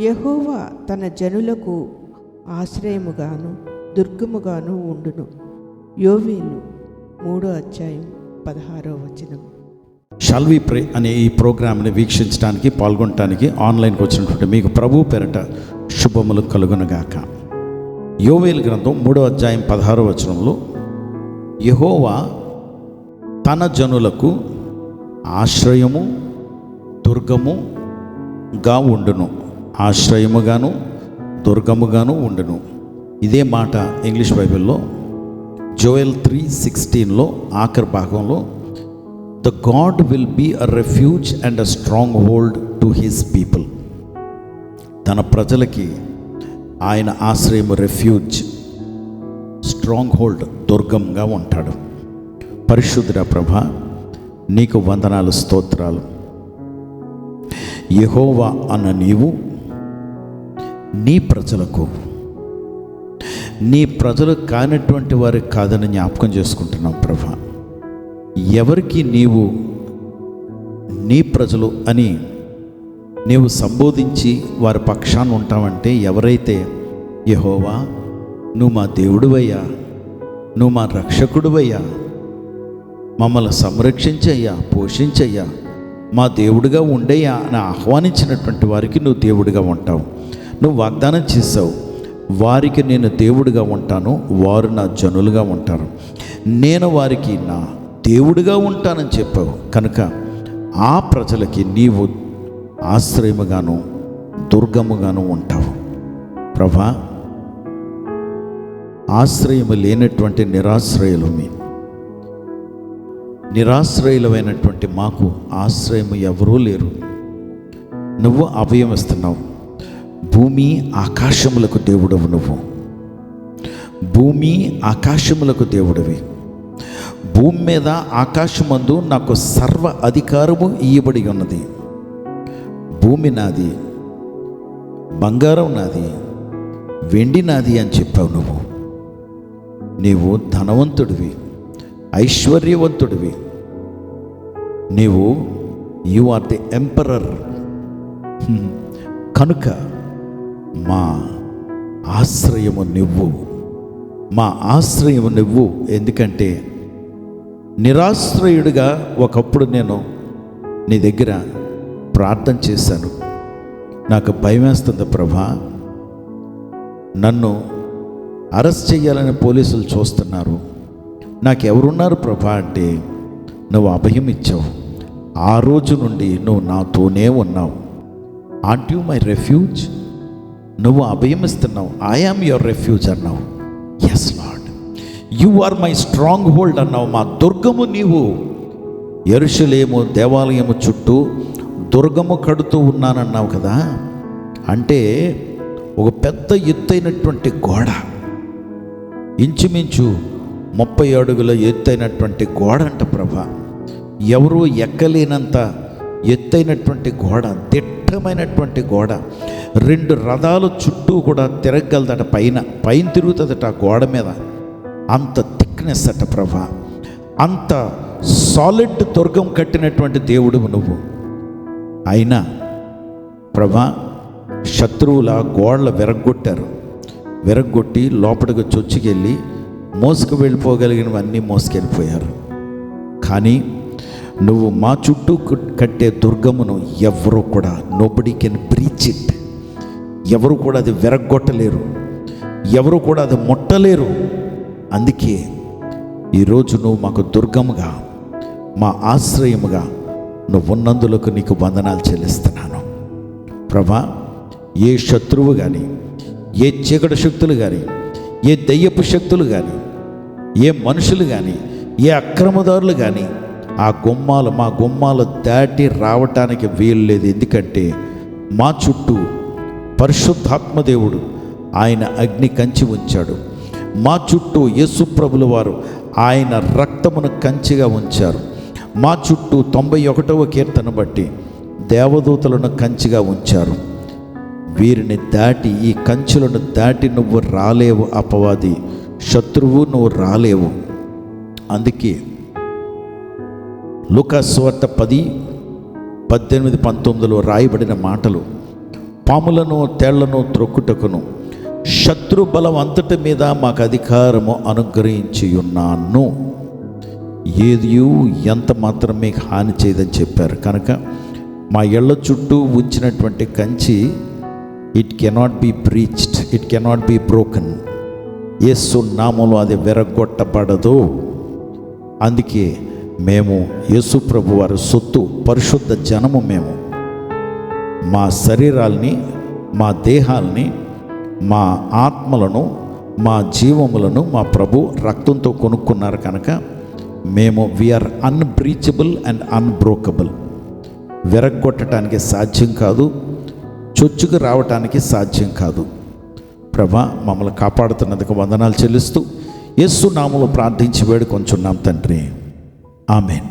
యహోవా తన జనులకు ఆశ్రయముగాను దుర్గముగాను ఉండును. యోవేలు మూడో అధ్యాయం పదహారో వచనం. షల్వి ప్రే అనే ఈ ప్రోగ్రామ్ని వీక్షించడానికి పాల్గొనడానికి ఆన్లైన్కి వచ్చినటువంటి మీకు ప్రభు పేరట శుభములు కలుగునగాక. యోవేలు గ్రంథం మూడో అధ్యాయం పదహారో వచనంలో యహోవా తన జనులకు ఆశ్రయము దుర్గముగా ఉండును. ఆశ్రయముగాను దుర్గముగాను ఉండును. ఇదే మాట ఇంగ్లీష్ బైబిల్లో జోయల్ త్రీ సిక్స్టీన్లో ఆఖరి భాగంలో the God will be a refuge and a stronghold to his people. తన ప్రజలకి ఆయన ఆశ్రయం రెఫ్యూజ్ స్ట్రాంగ్ హోల్డ్ దుర్గంగా ఉంటాడు. పరిశుద్ధ ప్రభ నీకు వందనాలు స్తోత్రాలు. యహోవా అన్న నీవు నీ ప్రజలకు నీ ప్రజలు కానటువంటి వారికి కాదని జ్ఞాపకం చేసుకుంటున్నాం ప్రభా. ఎవరికి నీవు నీ ప్రజలు అని నీవు సంబోధించి వారి పక్షాన ఉంటామంటే ఎవరైతే యహోవా నువ్వు మా దేవుడివయ్యా నువ్వు మా రక్షకుడివయ్యా మమ్మల్ని సంరక్షించయ్యా పోషించయ్యా. మా దేవుడిగా ఉండయ్యా అని ఆహ్వానించినటువంటి వారికి నువ్వు దేవుడిగా ఉంటావు. నువ్వు వాగ్దానం చేసావు. వారికి నేను దేవుడిగా ఉంటాను. వారు నా జనులుగా ఉంటారు. నేను వారికి నా దేవుడిగా ఉంటానని చెప్పావు. కనుక ఆ ప్రజలకి నీవు ఆశ్రయముగాను దుర్గముగాను ఉంటావు. ప్రభా ఆశ్రయము లేనటువంటి నిరాశ్రయులు మీ నిరాశ్రయులమైనటువంటి మాకు ఆశ్రయము ఎవరూ లేరు. నువ్వు అభయం ఇస్తున్నావు భూమి ఆకాశములకు దేవుడవు నువ్వు. భూమి ఆకాశములకు దేవుడివి. భూమి మీద ఆకాశమందు నాకు సర్వ అధికారము ఇయ్యబడి ఉన్నది. భూమి నాది బంగారం నాది వెండి నాది అని చెప్పావు నువ్వు. నీవు ధనవంతుడివి. ఐశ్వర్యవంతుడివి. నీవు యు ఆర్ ది ఎంపరర్ కనుక మా ఆశ్రయము నువ్వు. మా ఆశ్రయము నువ్వు. ఎందుకంటే నిరాశ్రయుడిగా ఒకప్పుడు నేను నీ దగ్గర ప్రార్థన చేశాను. నాకు భయం వేస్తుంది ప్రభా. నన్ను అరెస్ట్ చేయాలని పోలీసులు చూస్తున్నారు. నాకు ఎవరున్నారు ప్రభా అంటే నువ్వు అభయం ఇచ్చావు ఆ రోజు నుండి నువ్వు నాతోనే ఉన్నావు. ఆంట్ యు మై రెఫ్యూజ్ నువ్వు అభయం ఇస్తున్నావు ఐ ఆమ్ యువర్ రెఫ్యూజ్ అన్నావు. Yes Lord you are my stronghold అన్నావు. మా దుర్గము నీవు. ఎరుషలేము దేవాలయము చుట్టూ దుర్గము కడుతూ ఉన్నానన్నావు కదా. అంటే ఒక పెద్ద ఎత్తైనటువంటి గోడ. ఇంచుమించు ముప్పై అడుగుల ఎత్తైనటువంటి గోడ అంట ప్రభ. ఎవరూ ఎక్కలేనంత ఎత్తైనటువంటి గోడ దిట్టమైనటువంటి గోడ. రెండు రథాలు చుట్టూ కూడా తిరగలదట పైన పైన తిరుగుతుందట ఆ గోడ మీద. అంత థిక్నెస్ అట ప్రభ. అంత సాలిడ్ దుర్గం కట్టినటువంటి దేవుడు నువ్వు. అయినా ప్రభా శత్రువుల గోడలు విరగ్గొట్టారు. విరగ్గొట్టి లోపలికి చొచ్చుకెళ్ళి మోసుకు వెళ్ళిపోగలిగినవన్నీ మోసుకెళ్ళిపోయారు. కానీ నువ్వు మా చుట్టూ కట్టే దుర్గమును ఎవరు కూడా నోబడి కెన్ బ్రీచ్ ఇట్ ఎవరు కూడా అది విరగ్గొట్టలేరు. ఎవరు కూడా అది ముట్టలేరు. అందుకే ఈరోజు నువ్వు మాకు దుర్గముగా మా ఆశ్రయముగా నువ్వు ఉన్నందులకు నీకు వందనాలు చెల్లిస్తున్నాను. ప్రభా ఏ శత్రువు కానీ ఏ చీకటి శక్తులు కానీ ఏ దయ్యపు శక్తులు కానీ ఏ మనుషులు కానీ ఏ అక్రమదారులు కానీ ఆ గుమ్మాలు మా గుమ్మాలు దాటి రావటానికి వీలు లేదు. ఎందుకంటే మా చుట్టూ పరిశుద్ధాత్మదేవుడు ఆయన అగ్ని కంచి ఉంచాడు. మా చుట్టూ యేసు ప్రభుల వారు ఆయన రక్తమును కంచిగా ఉంచారు. మా చుట్టూ తొంభై ఒకటవ కీర్తన బట్టి దేవదూతలను కంచిగా ఉంచారు. వీరిని దాటి ఈ కంచులను దాటి నువ్వు రాలేవు అపవాది. శత్రువు నువ్వు రాలేవు. అందుకే లుకాస్వార్త పది పద్దెనిమిది పంతొమ్మిదిలో రాయబడిన మాటలు పాములను తేళ్ళను త్రొక్కుటకును శత్రు బలం అంతటి మీద మాకు అధికారము అనుగ్రహించి ఉన్నాను ఏదియు ఎంత మాత్రం మీకు హాని చేయదని చెప్పారు. కనుక మా ఇళ్ళ చుట్టూ ఉంచినటువంటి Kanchi it cannot be breached it cannot be broken Yesu నామంలో అది విరగొట్టబడదు అందుకే మేము యేసు ప్రభు వారి సొత్తు పరిశుద్ధ జనము మేము. మా శరీరాల్ని మా దేహాల్ని మా ఆత్మలను మా జీవములను మా ప్రభు రక్తంతో కొనుక్కున్నారు కనుక మేము వీఆర్ అన్బ్రీచబుల్ అండ్ అన్బ్రోకబుల్ విరగొట్టడానికి సాధ్యం కాదు చొచ్చుకు రావటానికి సాధ్యం కాదు. ప్రభా మమ్మల్ని కాపాడుతున్నందుకు వందనాలు చెల్లిస్తూ యస్సు నామలు ప్రార్థించి వేడుకొంచున్నాం తండ్రి. ఆమెన్.